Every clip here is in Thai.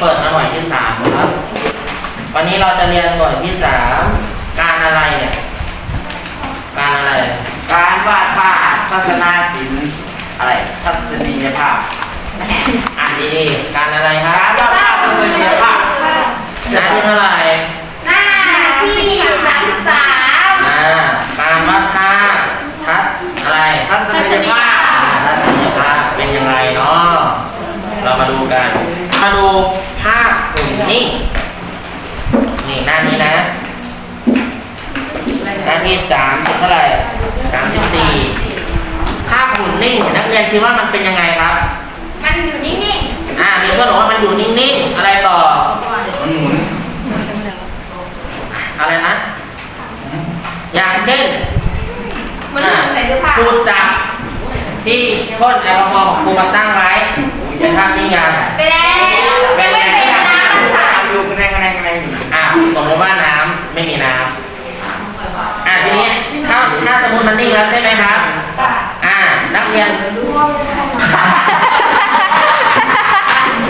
เปิดมาหน่วยที่สามนะครับ วันนี้เราจะเรียนหน่วยที่สามการอะไรเนี่ย การอะไร การวาดภาพทัศนศิลป์อะไรทัศนียภาพ อ่านดีๆการอะไรครัการบวาดภาพทัศนียภาพหน้าที่เท่าไหร่หน้าที่สามสามอ่าการวาดภาพทัศน์อะไรทัศนียภาพอ่าทัศนียภาพเป็นยังไงเนาะเรามาดูกัน มาดูภาพหุ่นนิ่ง นี่หน้านี้นะ หน้าที่สามสิบเท่าไหร่สามสิบสี่ภาพหุ่นนิ่งเนี่ยนักเรียนคิดว่ามันเป็นยังไงครับ มันอยู่นิ่งอ่ามีเพื่อนบอกว่ามันอยู่นิ่งๆ อะไรต่อ มันหมุน อะไรนะ อย่างเช่นๆมันหมุนแต่ดูภาพครูจับที่พ่นแอลกอฮอล์ของครูมาตั้งไว้ เป็นภาพนิ่งยังไปแล้วยังไม่เป็นน้ำมันใสทำอยู่กันแรงกันแรงกันแรงอยู่อ่าสมมติว่าน้ำไม่มีน้ำอ่าทีนี้ถ้าถ้าสมมติมันนิ่งแล้วใช่ไหมครับอ่านักเรียน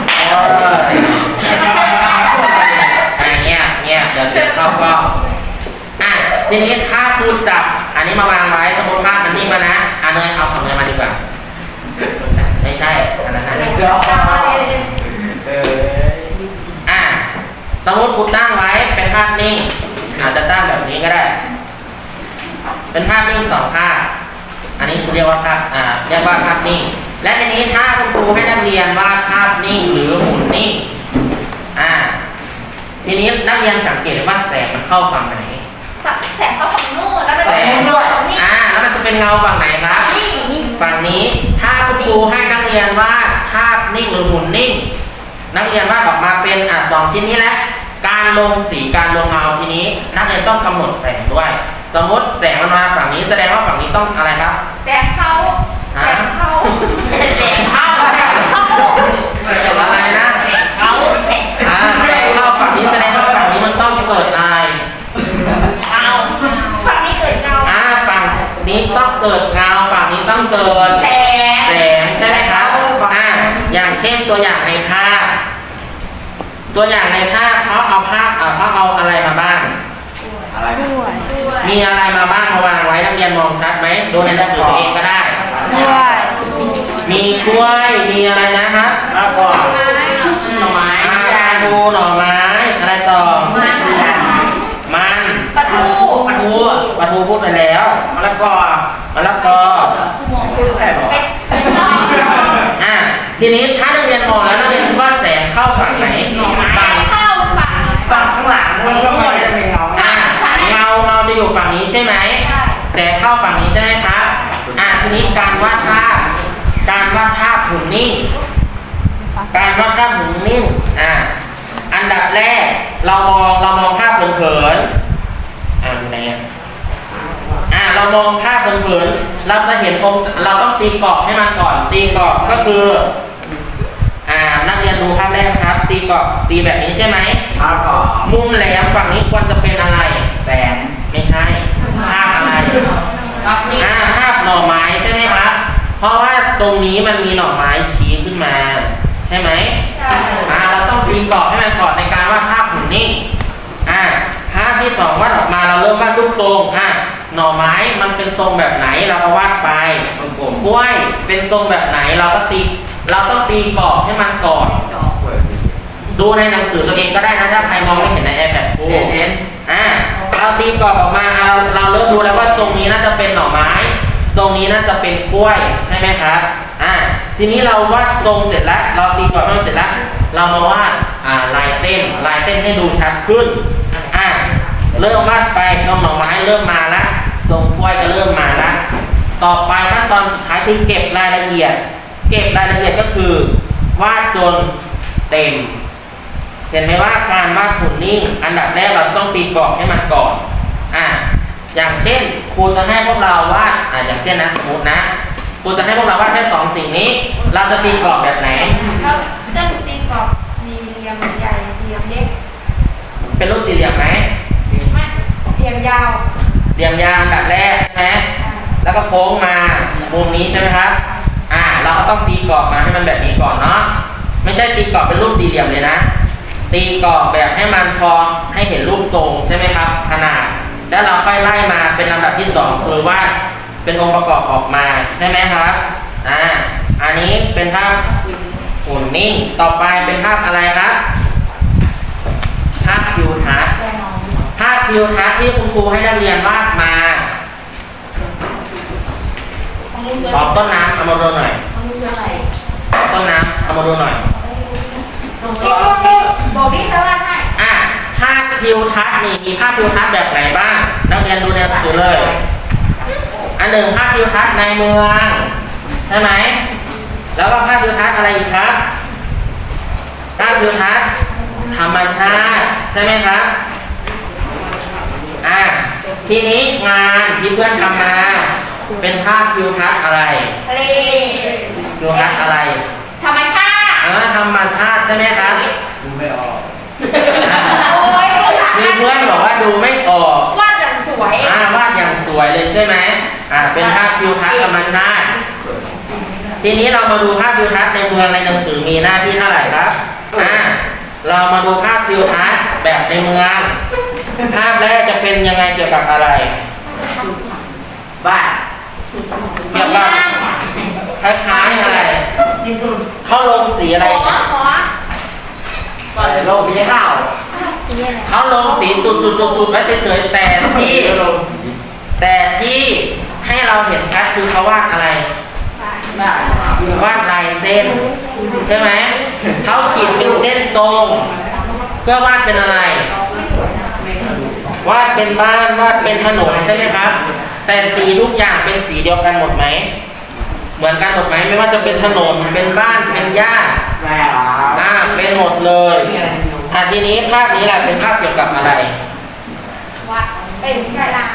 เอออ่าเงียบเงียบเดี๋ยวเสียงเข้ากล้องอะทีนี้ถ้าครูจับอันนี้มาวางไว้สมมติภาพมันนิ่งแล้วนะอ่าเนยเอาของเนยมาดีกว่า ไม่ใช่อันนั้นนะ เดี๋ยวเอออะสมมติครูตั้งไว้เป็นภาพนิ่งอาจจะตั้งแบบนี้ก็ได้ เป็นภาพนิ่งสองภาพ อันนี้เรียกว่าภาพอ่าเรียกว่าภาพนิ่ง และทีนี้ถ้าคุณครูให้นักเรียนวาดภาพนิ่งหรือหุ่นนิ่งอ่าทีนี้นักเรียนสังเกตว่าแสงมันเข้าฝั่งไหนแสงเข้าฝั่งนู้นแล้วมันแสเป็นงโดดตรงนี้อ่าแล้วมันจะเป็นเงาฝั่งไหนครับนี่นี่ฝั่งนี้ถ้าคุณครูให้นักเรียนวาด ภาพนิ่งหรือหุ่นนิ่ง นักเรียนวาดออกมาเป็นอะสองชิ้นนี้แหละการลงสีการลงเงาทีนี้ นักเรียนต้องกำหนดแสงด้วย สมมติแสงมันมาฝั่งนี้แสดงว่าฝั่งนี้ต้องอะไรครับ แสงเข้าแสงเข้าแสงเข้าแสงเข้าอะไรนะเข้าแสงอ่าแสงเข้าฝั่งนี้แสดงว่าฝั่งนี้มันต้องเกิดอะไรเอาฝั่งนี้เกิดเงาอ่าฝั่งนี้ต้องเกิดเงาฝั่งนี้ต้องเกิดแสง เช่นตัวอย่างในภาพ ตัวอย่างในภาพเขาเอาภาพเอาเขาเอาอะไรมาบ้าง อะไรด้วยมีอะไรมาบ้างมาวางไว้นักเรียนมองชัดไหมดูในหนังสือตัวเองก็ได้ด้วยมีกล้วย มีอะไรนะครับแล้วก็หน่อไม้อ่าดูหน่อไม้ อะไรต่อมันมันปลาทูปลาทูปลาทูพูดไปแล้วแล้วก็มะละกอเป็นเป็นรอบอ่า ทีนี้ถ้านักเรียนมองแล้วนักเรียนคิดว่าแสงเข้าฝั่งไหนหน่อไม้เข้าฝั่งฝั่งข้างหลังมันก็มันจะเป็นเงาอ่าเงาเงาจะอยู่ฝั่งนี้ใช่ไหมแสงเข้าฝั่งนี้ใช่ไหมครับอ่าทีนี้การวาดภาพการวาดภาพหุ่นนิ่ง การวาดภาพหุ่นนิ่งอ่าอันดับแรกเรามองเรามองภาพเผินๆอ่าดูไหนอะอ่าเรามองภาพเผินๆเราจะเห็นองค์เราต้องตีกรอบให้มันก่อนตีกรอบก็คืออ่านักเรียน ดูภาพแรกครับ ตีกรอบตีแบบนี้ใช่ไหมแล้วก็มุมแหลมฝั่งนี้ควรจะเป็นอะไรแสงไม่ใช่ภาพอะไรอ่าภาพหน่อไม้ใช่ไหมครับ เพราะว่าตรงนี้มันมีหน่อไม้ชี้ขึ้นมา ใช่ไหมใช่อ่าเราต้องตีกรอบให้มันก่อนในการวาดภาพหุ่นนิ่งอ่าภาพที่สองวาดออกมาเราเริ่มวาดรูปทรงอ่าหน่อไม้มันเป็นทรงแบบไหนเราก็วาดไปกลมกล้วยเป็นทรงแบบไหนเราก็ตี เราต้องตีกรอบให้มันก่อนๆกล้วยดูในหนังสือตัวเองก็ได้นะถ้าใครมองไม่เห็นใน iPad ครูเห็นเห็นอ่าเราตีกรอบออกมาเราเราเริ่มดูแล้วว่าทรงนี้น่าจะเป็นหน่อไม้ ทรงนี้น่าจะเป็นกล้วยใช่ไหมครับอ่าทีนี้เราวาดทรงเสร็จแล้ว เราตีกรอบให้มันเสร็จแล้ว เรามาวาดอ่าลายเส้นลายเส้นให้ดูชัดขึ้นอ่าเริ่มวาดไปทรงหน่อไม้เริ่มมาละทรงกล้วยก็เริ่มมาละต่อไปขั้นตอนสุดท้ายคือเก็บรายละเอียดเก็บรายละเอียดก็คือ วาดจนเต็ม เห็นไหมว่าการวาดหุ่นนิ่ง อันดับแรกเราต้องตีกรอบให้มันก่อนอ่าอย่างเช่นครูจะให้พวกเราวาดอ่าอย่างเช่นนะสมมตินะครูจะให้พวกเราวาดแค่สองสิ่งนี้ เราจะตีกรอบแบบไหนเราจะตีกรอบสี่เหลี่ยมใหญ่เหลี่ยมเล็ก เป็นรูปสี่เหลี่ยมไหมไม่เหลี่ยมยาวเหลี่ยมยาวอันดับแรกใช่ไหมแล้วก็โค้งมามุมนี้ใช่ไหมครับอ่า เราก็ต้องตีกรอบมาให้มันแบบนี้ก่อนเนาะไม่ใช่ตีกรอบเป็นรูปสี่เหลี่ยมเลยนะ ตีกรอบแบบให้มันพอให้เห็นรูปทรงใช่ไหมครับ ขนาด แล้วเราค่อยไล่มาเป็นลำดับที่สองคือว่าเป็นองค์ประกอบออกมาใช่ไหมครับอ่าอันนี้เป็นภาพหุ่นนิ่งต่อไปเป็นภาพอะไรครับภาพทิวทัศน์ภาพทิวทัศน์ที่คุณครูให้นักเรียนวาดมาของลุงเสือขอต้นน้ำเอามาดูหน่อย ของลุงเสืออะไรต้นน้ำเอามาดูหน่อย บอกดิเขาว่าให้อะภาพทิวทัศน์นี่มีภาพทิวทัศน์แบบไหนบ้าง นักเรียนดูในหนังสือเลย อันหนึ่งภาพทิวทัศน์ในเมืองใช่ไหม แล้วก็ภาพทิวทัศน์อะไรอีกครับ ภาพทิวทัศน์ธรรมชาติใช่ไหมครับ อะทีนี้งานที่เพื่อนทำมา เป็นภาพทิวทัศน์อะไรทะเลทิวทัศน์อะไร ธรรมชาติใช่ไหมครับ ดูไม่ออกโอ้ยภาษามีเพื่อนบอกว่าดูไม่ออกวาดอย่างสวยอ่าวาดอย่างสวยเลยใช่ไหมอ่าเป็นภาพทิวทัศน์ธรรมชาติ ทีนี้เรามาดูภาพทิวทัศน์ในเมืองในหนังสือมีหน้าที่เท่าไหร่ครับอ่าเรามาดูภาพทิวทัศน์แบบในเมืองภาพแรกจะเป็นยังไงเกี่ยวกับอะไร บ้านเกี่ยวกับคล้ายๆอะไร เขาลงสีอะไรหมอหมอบ้านโลกมีข้าวเขาลงสีตุดๆๆๆไว้เฉยๆแต่ที่แต่ที่ให้เราเห็นชัดคือเขาวาดอะไรบ้านวาดลายเส้น ใช่ไหมเขาขีดเป็นเส้นตรง เพื่อวาดเป็นอะไร วาดเป็นบ้านวาดเป็นถนนใช่ไหมครับ แต่สีทุกอย่างเป็นสีเดียวกันหมดไหม เหมือนกันหมดไหมไม่ว่าจะเป็นถนนเป็นบ้านเป็นหญ้าแม่หรออ่าเป็นหมดเลยอะทีนี้ภาพนี้แหละเป็นภาพเกี่ยวกับอะไรวัดเป็นกระดาษ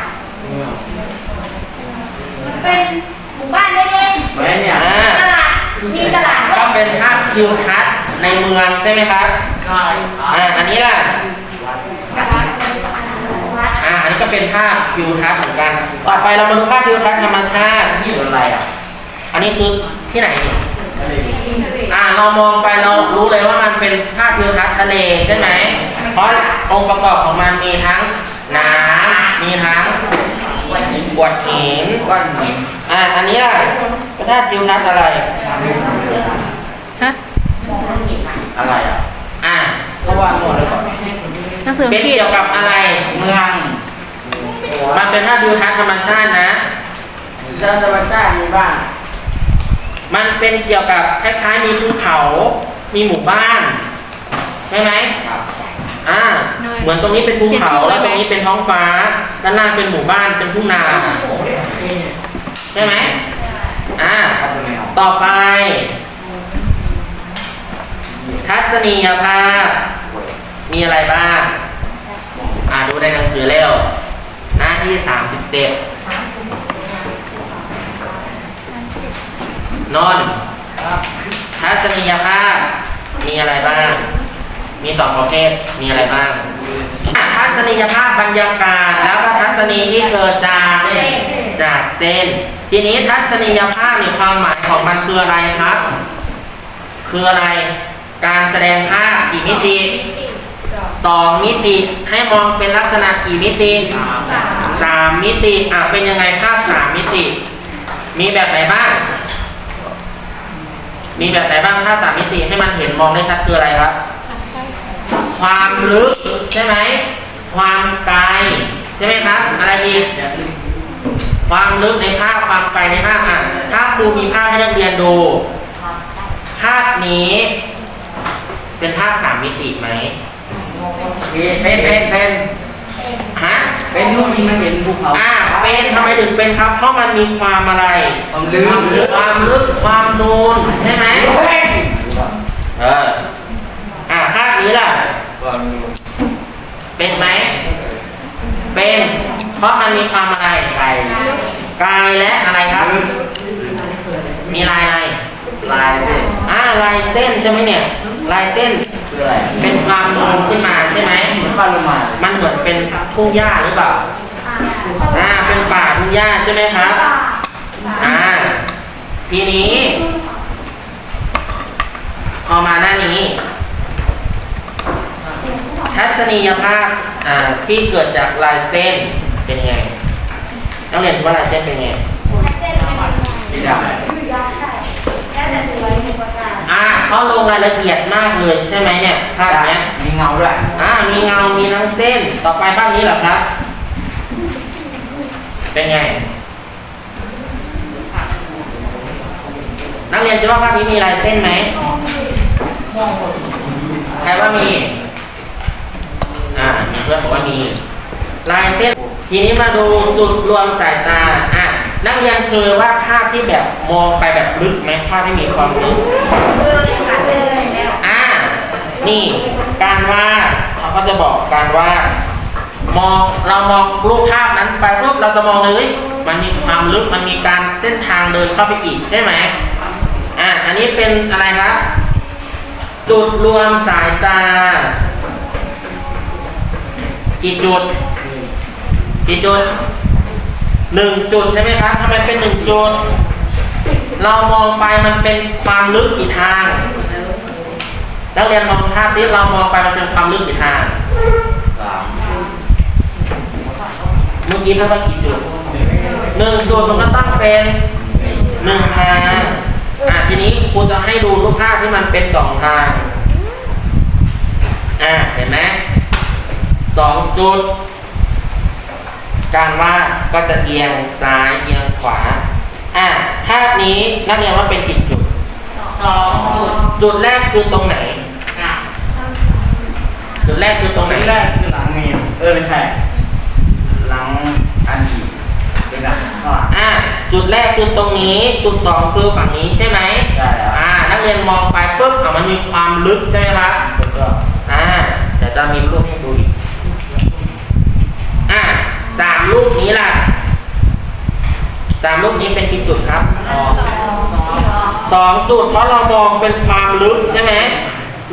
มันเป็นหมู่บ้านเล็กเหมือนเนี่ยอ่าๆตลาดมีตลาดด้วก็ยเป็นภาพทิวทัศน์ในเมืองใช่ไหมครับอ่าอันนี้ล่ะตลาดวัดอ่าอันนี้ก็เป็นภาพทิวทัศน์เหมือนกัน ต่อไปเรามาดูภาพทิวทัศน์ธรรมชาตินี่อะไรอะ อันนี้คือที่ไหนนี่ทะเลอ่าเรามองไปเรารู้เลยว่ามันเป็นภาพทิวทัศน์ทะเลใช่ไหม เพราะองค์ประกอบของมันมีทั้งน้ำมีทั้งบวดหินก้อนหินอ่าอันนี้ล่ะเป็นภาพทิวทัศน์อะไรฮะอะไรอะอ่าเขาวาดหมดเลยก่อนหนังสือเป็นผิดเกี่ยวกับอะไรเมือง มันเป็นภาพทิวทัศน์ธรรมชาตินะเจ้าตะวันใต้มีบ้าน มันเป็นเกี่ยวกับคล้ายๆมีภูเขา มีหมู่บ้านใช่ไหมครับอ่า เหมือนตรงนี้เป็นภูเขาแล้วตรงนี้เป็นท้องฟ้า ด้านล่างเป็นหมู่บ้านเป็นทุ่งนาใช่ไหมอ่าเขาดูไม่ออกต่อไป ทัศนียภาพ มีอะไรบ้าง อ่าดูในหนังสือเร็ว หน้าที่สามสิบเจ็ด นนท์ทัศนียภาพ มีอะไรบ้าง มีสองประเภท มีอะไรบ้าง ทัศนียภาพบรรยากาศ แล้วก็ทัศนีที่เกิดจากจากเส้น ทีนี้ทัศนียภาพในความหมายของมันคืออะไรครับ คืออะไร การแสดงภาพกี่มิติสองมิติให้มองเป็นลักษณะกี่มิติสามสามมิติอะเป็นยังไงภาพสามมิติ มีแบบไหนบ้าง มีแบบไหนบ้างภาพสามมิติให้มันเห็นมองได้ชัดคืออะไรครับ ความลึกใช่ไหม ความไกลใช่ไหมครับ อะไรอีก ความลึกในภาพความไกลในภาพอะถ้าครูมีภาพให้นักเรียนดู ภาพนี้ เป็นภาพสามมิติไหมมีเป็นเป็นเป็น เป็นนู่นที่มันเห็นภูเขาอ่าเป็นทำไมถึงเป็นครับ เพราะมันมีความอะไรผมลืมลืมความลึกความนูนใช่ไหมเฮ้ยเอออ่าภาพนี้ล่ะ เป็นไหม เป็น เพราะมันมีความอะไรไก่กายและอะไรครับ มีลายอะไรลายสิอ่าลายเส้นใช่ไหมเนี่ย ลายเส้น คืออะไรเป็นความนูนขึ้นมาใช่ไหมเหมือนปลาโลมามันเหมือนเป็นทุ่งหญ้าหรือเปล่าอ่าเป็นป่าทุ่งหญ้าใช่ไหมครับอ่าทีนี้ พอมาหน้านี้นียภาพอ่าที่เกิดจากลายเส้นเป็นยังไงนักเรียนคิดว่าลายเส้นเป็นยังไงเส้นเป็นสีดำแล้วแต่สวยมีประกาศอ่า เขาลงรายละเอียดมากเลยใช่ไหมเนี่ยภาพเนี้ยมีเงาด้วยอ่ามีเงา มีทั้งเส้น ต่อไปภาพนี้เหรอครับ เป็นไง นักเรียนคิดว่าภาพนี้มีลายเส้นไหมใครว่ามี อ่ามีเพื่อนบอกว่ามี ลายเส้น ทีนี้มาดูจุดรวมสายตา อะ นักเรียนเคยวาดภาพที่แบบมองไปแบบลึกไหมภาพที่มีความลึกเออเนี่ยค่ะเจอแล้วอ่านี่การวาดเขาก็จะบอกการวาดมองเรามองรูปภาพนั้นไปปุ๊บเราจะมองเลยเฮ้ยมันมีความลึกมันมีการเส้นทางเดินเข้าไปอีกใช่ไหมอ่าอันนี้เป็นอะไรครับจุดรวมสายตา กี่จุดกี่จุด หนึ่งจุดใช่ไหมครับทำไมเป็นหนึ่งจุด เรามองไปมันเป็นความลึกกี่ทาง นักเรียนมองภาพที่เรามองไปมันเป็นความลึกกี่ทาง เมื่อกี้เพิ่มว่ากี่จุดหนึ่งจุดมันก็ต้องเป็นหนึ่งทางอะทีนี้ครูจะให้ดูรูปภาพที่มันเป็นสองทาง อะเห็นไหมสองจุด การวาดก็จะเอียงซ้ายเอียงขวา อะภาพนี้นักเรียนว่าเป็นกี่จุด สองจุด จุดแรกคือตรงไหน จุดแรกคือตรงไหนนี่แรกคือหลังเมนเออไม่ใช่หลังอันนี้เป็นหลังข้างหลังอ่าจุดแรกคือตรงนี้ จุดสองคือฝั่งนี้ใช่ไหมใช่แล้วอ่า นักเรียนมองไปปุ๊บอะมันมีความลึกใช่ไหมครับแล้วก็อ่าเดี๋ยวจะมีรูปให้ดูอีก อ่าสามรูปนี้ล่ะ สามรูปนี้เป็นกี่จุดครับสองสองสองจุดเพราะเรามองเป็นความลึกใช่ไหม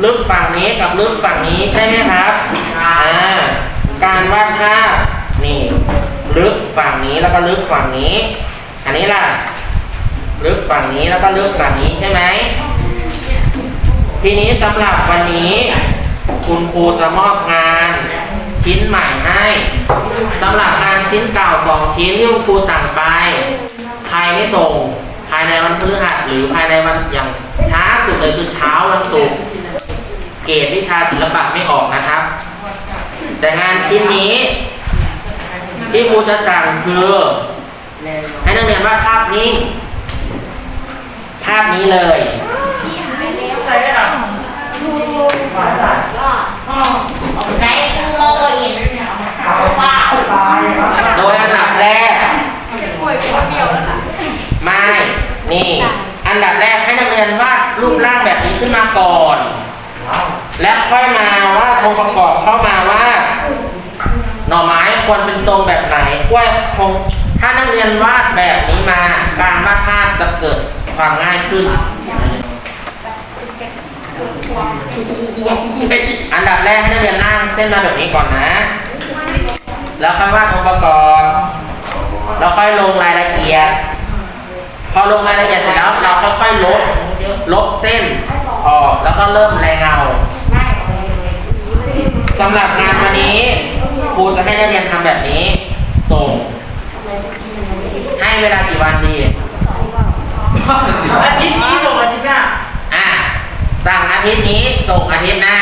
ลึกฝั่งนี้กับลึกฝั่งนี้ใช่ไหมครับอ่าการวาดภาพนี่ลึกฝั่งนี้แล้วก็ลึกฝั่งนี้ อันนี้ล่ะ ลึกฝั่งนี้แล้วก็ลึกฝั่งนี้ใช่ไหมทีนี้สำหรับวันนี้ คุณครูจะมอบงานชิ้นใหม่ให้สำหรับงานชิ้นเก่าสองชิ้นที่คุณครูสั่งไป ภายไม่ส่งภายในวันพฤหัสหรือภายในวันอย่างช้าสุดเลยคือเช้าวันศุกร์เกรดวิชาศิลปะไม่ออกนะครับ แต่งานชิ้นนี้ที่ครูจะสั่งคือให้นักเรียนวาดภาพนิ่งภาพนี้เลย ที่หายแล้ว ใช่ไหมล่ะ ก็ไหนคือโลโก้อินว้าว โดยอันดับแรก ป่วยปวดเบี้ยวแล้วค่ะ ไม่ นี่ อันดับแรกให้นักเรียนวาดรูปร่างแบบนี้ขึ้นมาก่อน แล้วค่อยมาวาดองค์ประกอบเข้ามาว่า หน่อไม้ ควรเป็นทรงแบบไหนกล้วยคงถ้านักเรียนวาดแบบนี้มา การวาดภาพจะเกิดความง่ายขึ้น อันดับแรกให้นักเรียนนั่งเส้นมาแบบนี้ก่อนนะ แล้วค่อยวาดองค์ประกอบแล้วค่อยลงรายละเอียด พอลงรายละเอียดเสร็จแล้วเราค่อยๆลบลบเส้นออกแล้วก็เริ่มแรงเงาสำหรับงานวันนี้ รูจะให้นักเรียนทำแบบนี้ ส่ง ให้เวลากี่วันดีอาทิตย์นี้ส่งอาทิตย์หน้าอะสั่งอาทิตย์นี้ส่งอาทิตย์หน้า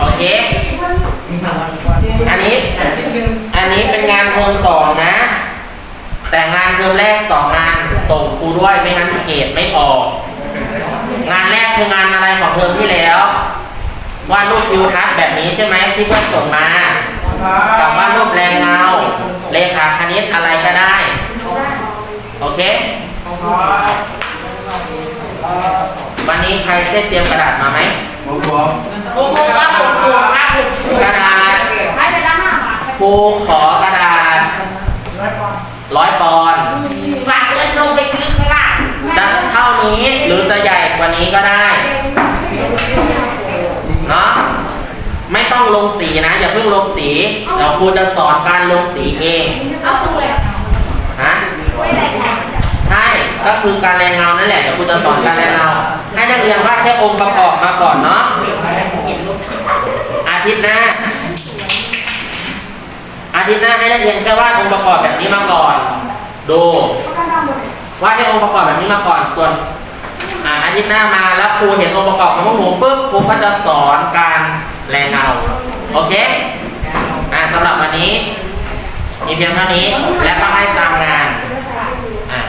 โอเค อันนี้ อันนี้เป็นงานเทอมสองนะ แต่งานเทอมแรกสองงานส่งครูด้วยไม่งั้นเกรดไม่ออก งานแรกคืองานอะไรของเทอมที่แล้ววาดรูปวิวทัศน์แบบนี้ใช่ไหมที่เพื่อนส่งมา กลับวารูปแรงเงา เลขาคณิตอะไรก็ได้ โอเค วันนี้ใครเส้นเตรียมกระดาษมาไหมผมผมวงกลมครับผมครับผมกระดาษให้ไปละห้าบาทครูขอกระดาษร้อยปอนด์ฝากเงินลงไปซื้อข้างล่างจะเท่านี้หรือจะใหญ่กว่านี้ก็ได้ เนาะ ไม่ต้องลงสีนะ อย่าเพิ่งลงสีเดี๋ยวครูจะสอนการลงสีเองเอาตสูเลยฮะใช่ก็คือการแรงเงานั่นแหละเดี๋ยวครูจะสอนการแรงเงาให้นักเรียนวาดแค่องค์ประกอบมาก่อนเนาะอาทิตย์หน้าอาทิตย์หน้าให้นักเรียนแค่วาดองค์ประกอบแบบนี้มาก่อน ดูวาดแค่องค์ประกอบแบบนี้มาก่อนส่วนอาทิตย์หน้ามาแล้วครูเห็นองค์ประกอบของพวกหนูปุ๊บครูก็จะสอนการ แรงเงาโอเคอ่าสำหรับวันนี้ มีเพียงเท่านี้ และก็ให้ตา